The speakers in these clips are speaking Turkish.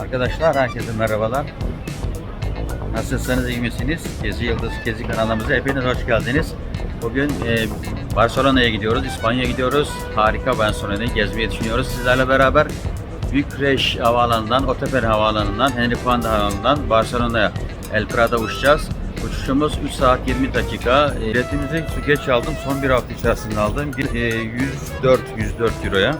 Arkadaşlar herkese merhabalar. Nasılsınız, iyi misiniz? Gezi Yıldız Gezi kanalımıza hepiniz hoş geldiniz. Bugün e, Barcelona'ya gidiyoruz, İspanya'ya gidiyoruz. Harika Barcelona'yı gezmeyi düşünüyoruz. Sizlerle beraber Bükreş Havaalanı'ndan, Oteper Havaalanı'ndan, Henry Fonda Havaalanı'ndan Barcelona'ya El Prat'a uçacağız. Uçuşumuz 3 saat 20 dakika. E, Biletimizi geç aldım, son bir hafta içerisinde aldım. Bir, e, 104 104 euroya.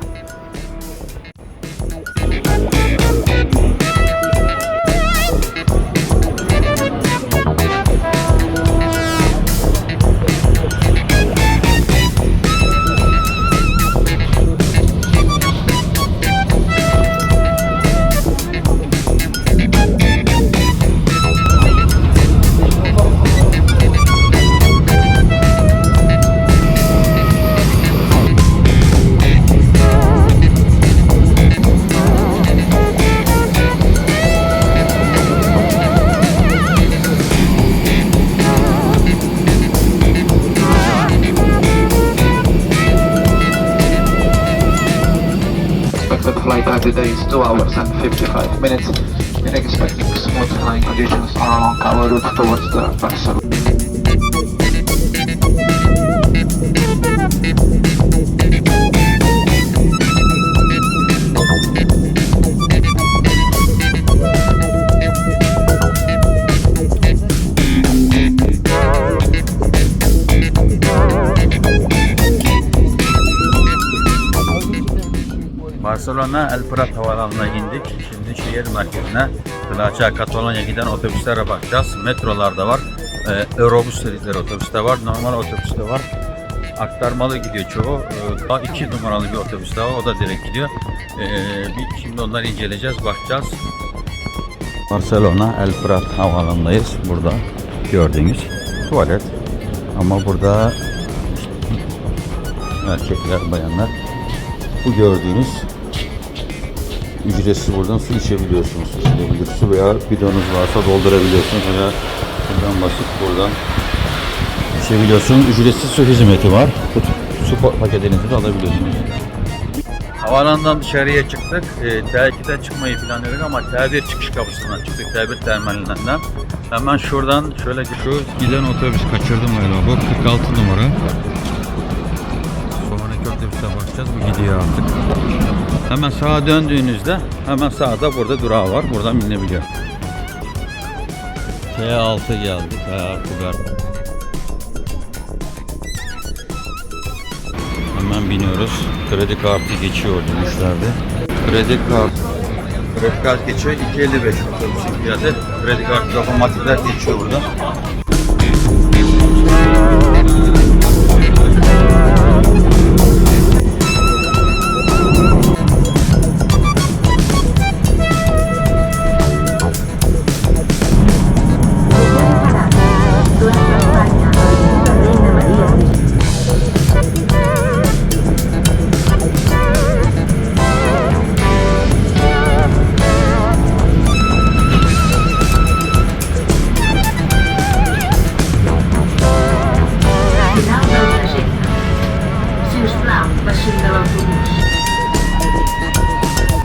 Time today is 2 hours and 55 minutes. We're expecting smooth flying conditions along our route towards the Barcelona. Barcelona El Prat Havaalanı'na indik. Şimdi şehir merkezine Plaça Katalonya giden otobüslere bakacağız. Metrolar da var. Ee, Eurobüs dedikleri otobüs de var. Normal otobüs de var. Aktarmalı gidiyor çoğu. Ee, daha iki numaralı bir otobüs de var. O da direkt gidiyor. Ee, bir, şimdi onları inceleyeceğiz, bakacağız. Barcelona El Prat Havaalanı'ndayız. Burada gördüğünüz tuvalet. Ama burada erkekler, bayanlar bu gördüğünüz ücretsiz buradan su içebiliyorsunuz. İçilebilir su veya bidonunuz varsa doldurabiliyorsunuz veya buradan basıp buradan içebiliyorsunuz. Ücretsiz su hizmeti var. Su pa- paketinizi de alabiliyorsunuz. Havaalanından dışarıya çıktık. E, T2'den çıkmayı planlıyorduk ama T1 çıkış kapısından çıktık. T1 terminalinden. Hemen şuradan şöyle şu giden otobüs kaçırdım galiba. Bu 46 numara. Bakacağız. Bu gidiyor artık. Hemen sağa döndüğünüzde hemen sağda burada durağı var. Buradan binebiliyor. T6 geldi. T6 geldi. Hemen biniyoruz. Kredi kartı geçiyor dönüşlerde. Kredi kart Kredi kart geçiyor. 2.55 otobüsün fiyatı. Kredi kartı otomatikler geçiyor burada.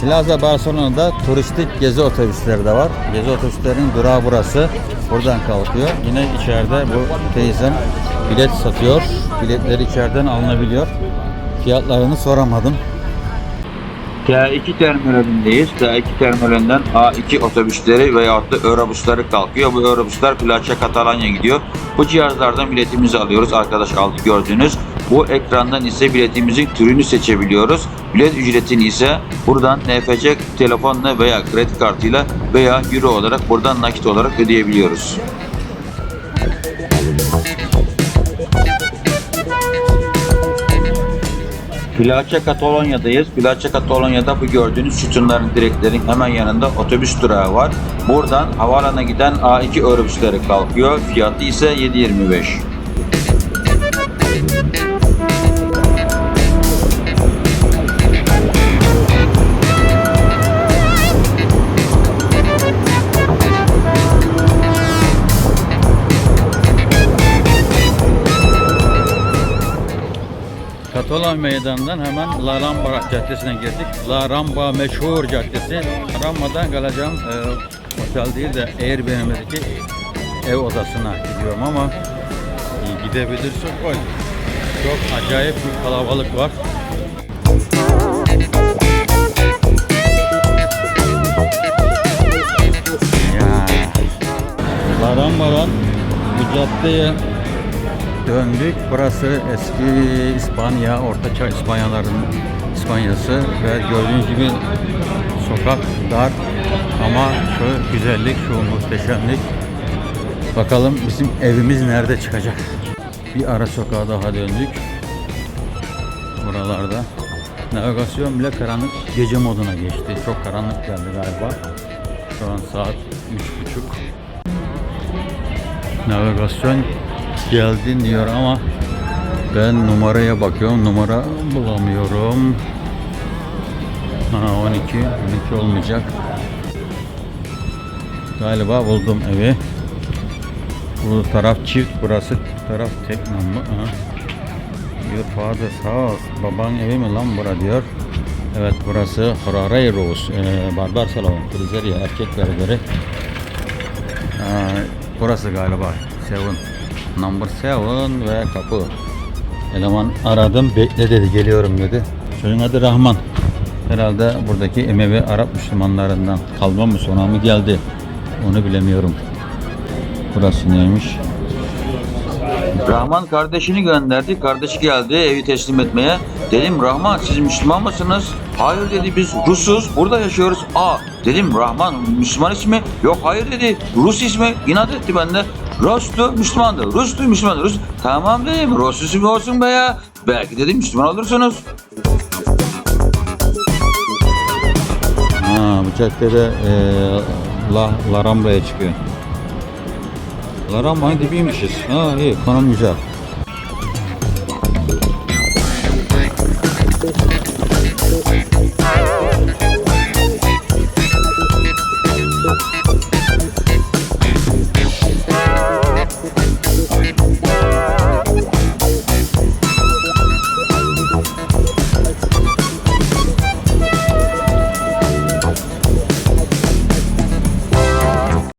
Plaza Barcelona'da turistik gezi otobüsleri de var. Gezi otobüslerinin durağı burası. Buradan kalkıyor. Yine içeride bu teyzem bilet satıyor. Biletleri içeriden alınabiliyor. Fiyatlarını soramadım. T2 terminalindeyiz. T2 terminalinden A2 otobüsleri veyahut da Eurobüsleri kalkıyor. Bu Eurobüsler Plaça Katalanya gidiyor. Bu cihazlardan biletimizi alıyoruz. Arkadaş aldı gördüğünüz. Bu ekrandan ise biletimizin türünü seçebiliyoruz. Bilet ücretini ise buradan NFC telefonla veya kredi kartıyla veya euro olarak buradan nakit olarak ödeyebiliyoruz. Plaça Katalonya'dayız. Plaça Katalonya'da bu gördüğünüz sütunların direklerin hemen yanında otobüs durağı var. Buradan havaalanına giden A2 otobüsleri kalkıyor. Fiyatı ise 7.25. Tola Meydanı'ndan hemen La Rambla Caddesi'ne girdik. La Rambla meşhur caddesi. Ramba'dan kalacağım e, otel değil de Airbnb'deki ev odasına gidiyorum ama e, gidebilirsek. Çok acayip bir kalabalık var. Ya. Larambaran bu caddeye döndük. Burası eski İspanya, Ortaçağ İspanyaların İspanyası ve gördüğünüz gibi sokak dar ama şu güzellik, şu muhteşemlik. Bakalım bizim evimiz nerede çıkacak? Bir ara sokağa daha döndük. Buralarda. Navigasyon bile karanlık gece moduna geçti. Çok karanlık geldi galiba. Şu an saat üç buçuk. Navigasyon geldin diyor ama ben numaraya bakıyorum. Numara bulamıyorum. Ha 12. 12 olmayacak. Galiba buldum evi. Bu taraf çift, burası taraf tek numara. Aha. Your father's house. Baban evi mi lan bura diyor. Evet burası Ferrareiros. Ee, Barbar Salon. Frizeria erkeklere göre. Ee, burası galiba. Seven. Number seven ve kapı. Eleman aradım. Bekle dedi. Geliyorum dedi. Çocuğun adı Rahman. Herhalde buradaki Emevi Arap Müslümanlarından kalma mı sonra mı geldi? Onu bilemiyorum. Burası neymiş? Rahman kardeşini gönderdi. Kardeşi geldi evi teslim etmeye. Dedim Rahman siz Müslüman mısınız? Hayır dedi biz Rusuz. Burada yaşıyoruz. Aa dedim Rahman Müslüman ismi? Yok hayır dedi. Rus ismi. İnat etti bende. Rus'tu Müslümandı. Rus'tu Müslümandı. Rus. Tamam dedim. Rus ismi olsun be ya. Belki dedim Müslüman olursunuz. Ha, bu caddede e, La, La Rambla'ya çıkıyor. La Rambla'nın dibiymişiz. Ha iyi konum güzel.